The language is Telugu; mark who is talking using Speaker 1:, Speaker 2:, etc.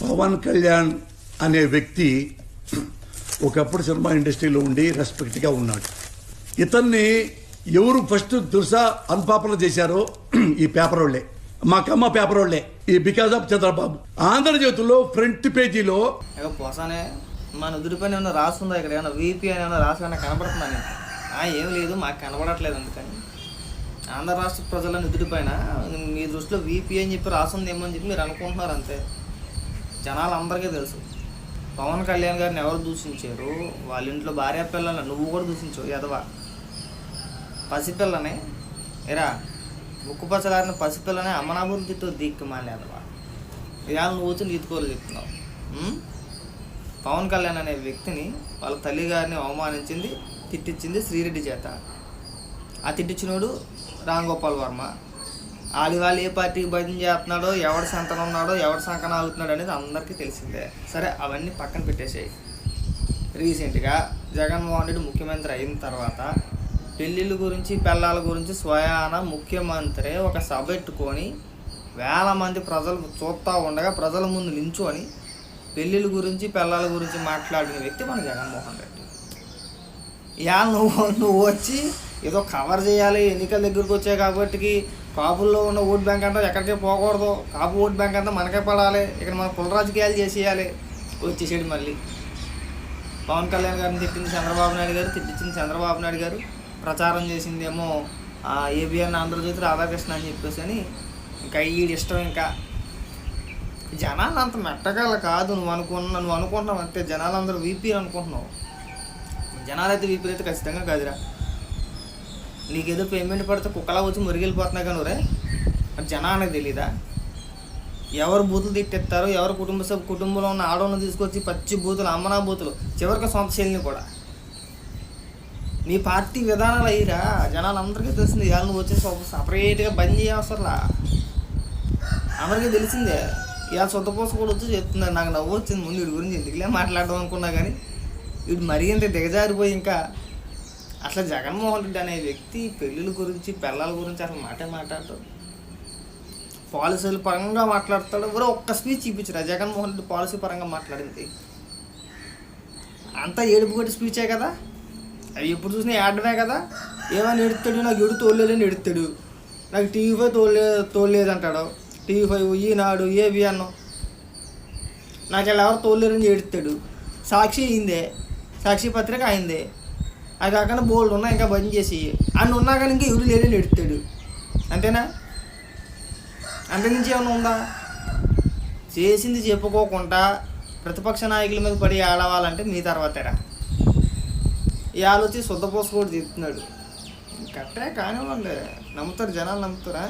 Speaker 1: పవన్ కళ్యాణ్ అనే వ్యక్తి ఒకప్పుడు సినిమా ఇండస్ట్రీలో ఉండి రెస్పెక్ట్గా ఉన్నాడు. ఇతన్ని ఎవరు ఫస్ట్ దుర్సా అన్పాపులర్ చేశారో ఈ పేపర్ వాళ్ళే మా అమ్మ పేపర్ వాళ్ళే ఈ బికాస్ ఆఫ్ చంద్రబాబు. ఆంధ్రజ్యోతిలో ఫ్రంట్ పేజీలో
Speaker 2: పోసానే మన నుదుటి పైన ఏమైనా రాస్తుందా ఇక్కడ? ఏమైనా వీపీ అని ఏమైనా రాసి కనబడుతుందని ఏం లేదు మాకు కనబడట్లేదు అందుకని. ఆంధ్ర రాష్ట్ర ప్రజల నుదుటి మీ దృష్టిలో వీపీ అని చెప్పి రాస్తుందేమో అని చెప్పి మీరు అనుకుంటున్నారు అంతే. జనాలందరికీ తెలుసు. పవన్ కళ్యాణ్ గారిని ఎవరు దూషించారు? వాళ్ళ ఇంట్లో భార్య పిల్లల్ని నువ్వు కూడా దూషించవు ఎదవా పసిపిల్లని. ఇరా ముక్కు పచ్చగారిన పసిపిల్లని అమ్మనాబులు తిట్టు దిక్కు ఎదవా ఇవాళ నువ్వు వచ్చి నీతికోలు చెప్తున్నావు. పవన్ కళ్యాణ్ అనే వ్యక్తిని వాళ్ళ తల్లి గారిని అవమానించింది తిట్టించింది శ్రీరెడ్డి చేత. ఆ తిట్టించినోడు రామ్ గోపాల్ వర్మ. వాళ్ళు వాళ్ళు ఏ పార్టీకి భజన చేస్తున్నాడో ఎవడు సంతనం ఉన్నాడో ఎవడు సంకన అవుతున్నాడు అనేది అందరికీ తెలిసిందే. సరే అవన్నీ పక్కన పెట్టేసాయి. రీసెంట్గా జగన్మోహన్ రెడ్డి ముఖ్యమంత్రి అయిన తర్వాత పెళ్ళిళ్ళ గురించి పెళ్ళాల గురించి స్వయాన ముఖ్యమంత్రి ఒక సభ పెట్టుకొని వేల మంది ప్రజలు చూస్తూ ఉండగా ప్రజల ముందు నించుకొని పెళ్ళిళ్ళ గురించి పెళ్ళాల గురించి మాట్లాడిన వ్యక్తి మన జగన్మోహన్ రెడ్డి. ఇవాళ నువ్వు నువ్వు వచ్చి ఏదో కవర్ చేయాలి ఎన్నికల దగ్గరికి వచ్చాయి కాబట్టి కాపుల్లో ఉన్న ఓట్ బ్యాంక్ అంతా ఎక్కడికే పోకూడదు. కాపు ఓట్ బ్యాంక్ అంతా మనకే పడాలి. ఇక్కడ మన కుల రాజకీయాలు చేసేయాలి. వచ్చేసాడు మళ్ళీ. పవన్ కళ్యాణ్ గారిని తిట్టింది చంద్రబాబు నాయుడు గారు తిట్టించింది చంద్రబాబు నాయుడు గారు. ప్రచారం చేసిందేమో ఏబిఎన్ ఆంధ్రజ్యోతి రాధాకృష్ణ అని చెప్పేసి అని ఇంకా ఈడి ఇష్టం ఇంకా. జనాలు అంత మెట్టగల కాదు. నువ్వు అనుకున్న నువ్వు అనుకుంటున్నావు అంతే. జనాలందరూ వీపీ అనుకుంటున్నావు. జనాలైతే వీపీలు అయితే ఖచ్చితంగా కాదురా. నీకేదో పేమెంట్ పడితే కుక్కలా వచ్చి మురిగిలిపోతున్నా కానీ రే. మరి జనానికి తెలీదా? ఎవరు బూతులు తిట్టేస్తారు ఎవరు కుటుంబ సభ్యు కుటుంబంలో ఉన్న ఆడవాళ్ళని తీసుకొచ్చి పచ్చి బూతులు అమ్మనా బూతులు చివరికి సొంత శైలిని కూడా. నీ పార్టీ విధానాలు అయ్యిరా. జనాలందరికీ తెలిసింది ఇవాళ నువ్వు వచ్చేసి సపరేట్గా బంద్ చేయవసరలా. అందరికీ తెలిసిందే. ఇవాళ సొంతపోస కూడా వచ్చి చెప్తున్నారు. నాకు నవ్వు వచ్చింది. ముందు వీడి గురించి ఎందుకులే మాట్లాడదాం అనుకున్నా కానీ వీడు మరీ అంత దిగజారిపోయి ఇంకా అసలు జగన్మోహన్ రెడ్డి అనే వ్యక్తి పెళ్ళిళ్ళ గురించి పిల్లల గురించి అసలు మాటే మాట్లాడతాడు పాలసీల పరంగా మాట్లాడతాడు. ఎవరో ఒక్క స్పీచ్ చూపించరా జగన్మోహన్ రెడ్డి పాలసీ పరంగా మాట్లాడింది. అంతా ఏడుపు కొట్టి స్పీచే కదా? అవి ఎప్పుడు చూసినా ఏడమే కదా? ఏమని ఎడుతాడు? నాకు ఎడు తోలేదని ఎడుతాడు. నాకు టీవీ ఫైవ్ తోలే తోలేదు అంటాడు టీవీ ఫైవ్ ఈనాడు ఏవి అన్నం? నాకు ఇలా ఎవరు తోలేరని ఎడుతాడు సాక్షి అయిందే. సాక్షి పత్రిక అయిందే. అది కాకుండా బోల్డ్ ఉన్నా ఇంకా బంద్ చేసి. అన్ని ఉన్నా కానీ ఇంకా ఎవరు లేరని ఎడుతాడు. అంతేనా? అంతకుమించి ఏమైనా ఉందా? చేసింది చెప్పుకోకుండా ప్రతిపక్ష నాయకుల మీద పడి ఆడవాలంటే మీ తర్వాతేరా. ఈ ఆలోచి శుద్ధపోసు కూడా చెప్తున్నాడు కట్టే కానివ్వండి. నమ్ముతారు జనాలు నమ్ముతారా?